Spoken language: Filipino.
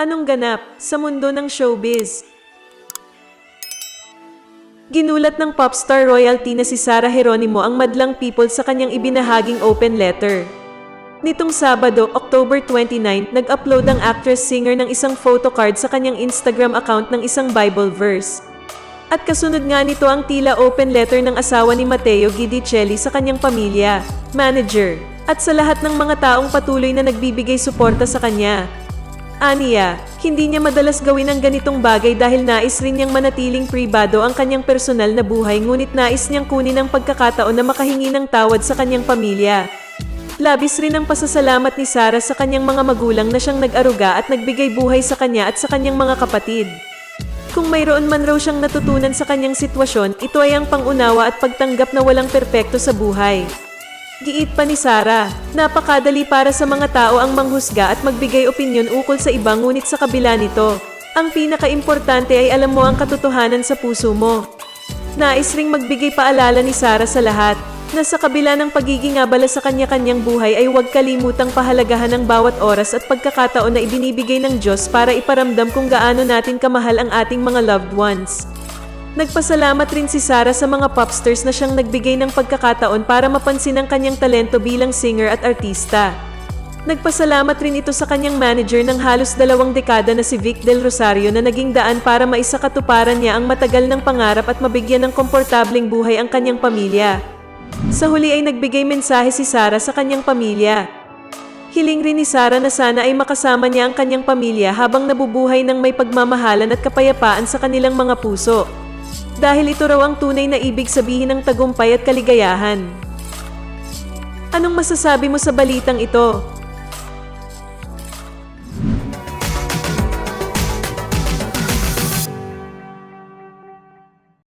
Anong ganap sa mundo ng showbiz? Ginulat ng popstar royalty na si Sarah Geronimo ang madlang people sa kanyang ibinahaging open letter. Nitong Sabado, October 29, nag-upload ang actress-singer ng isang photocard sa kanyang Instagram account ng isang Bible verse. At kasunod nga nito ang tila open letter ng asawa ni Matteo Guidicelli sa kanyang pamilya, manager, at sa lahat ng mga taong patuloy na nagbibigay suporta sa kanya. Aniya, hindi niya madalas gawin ang ganitong bagay dahil nais rin niyang manatiling pribado ang kanyang personal na buhay ngunit nais niyang kunin ang pagkakataon na makahingi ng tawad sa kanyang pamilya. Labis rin ang pasasalamat ni Sarah sa kanyang mga magulang na siyang nag-aruga at nagbigay buhay sa kanya at sa kanyang mga kapatid. Kung mayroon man raw siyang natutunan sa kanyang sitwasyon, ito ay ang pangunawa at pagtanggap na walang perpekto sa buhay. Giit pa ni Sarah, napakadali para sa mga tao ang manghusga at magbigay opinyon ukol sa iba ngunit sa kabila nito. Ang pinakaimportante ay alam mo ang katotohanan sa puso mo. Nais ring magbigay paalala ni Sarah sa lahat na sa kabila ng pagiging abala sa kanya-kanyang buhay ay huwag kalimutang pahalagahan ang bawat oras at pagkakataon na ibinibigay ng Diyos para iparamdam kung gaano natin kamahal ang ating mga loved ones. Nagpasalamat rin si Sarah sa mga popstars na siyang nagbigay ng pagkakataon para mapansin ang kanyang talento bilang singer at artista. Nagpasalamat rin ito sa kanyang manager ng halos dalawang dekada na si Vic Del Rosario na naging daan para maisakatuparan niya ang matagal ng pangarap at mabigyan ng komportableng buhay ang kanyang pamilya. Sa huli ay nagbigay mensahe si Sarah sa kanyang pamilya. Hiling rin ni Sarah na sana ay makasama niya ang kanyang pamilya habang nabubuhay ng may pagmamahalan at kapayapaan sa kanilang mga puso. Dahil ito raw ang tunay na ibig sabihin ng tagumpay at kaligayahan. Anong masasabi mo sa balitang ito?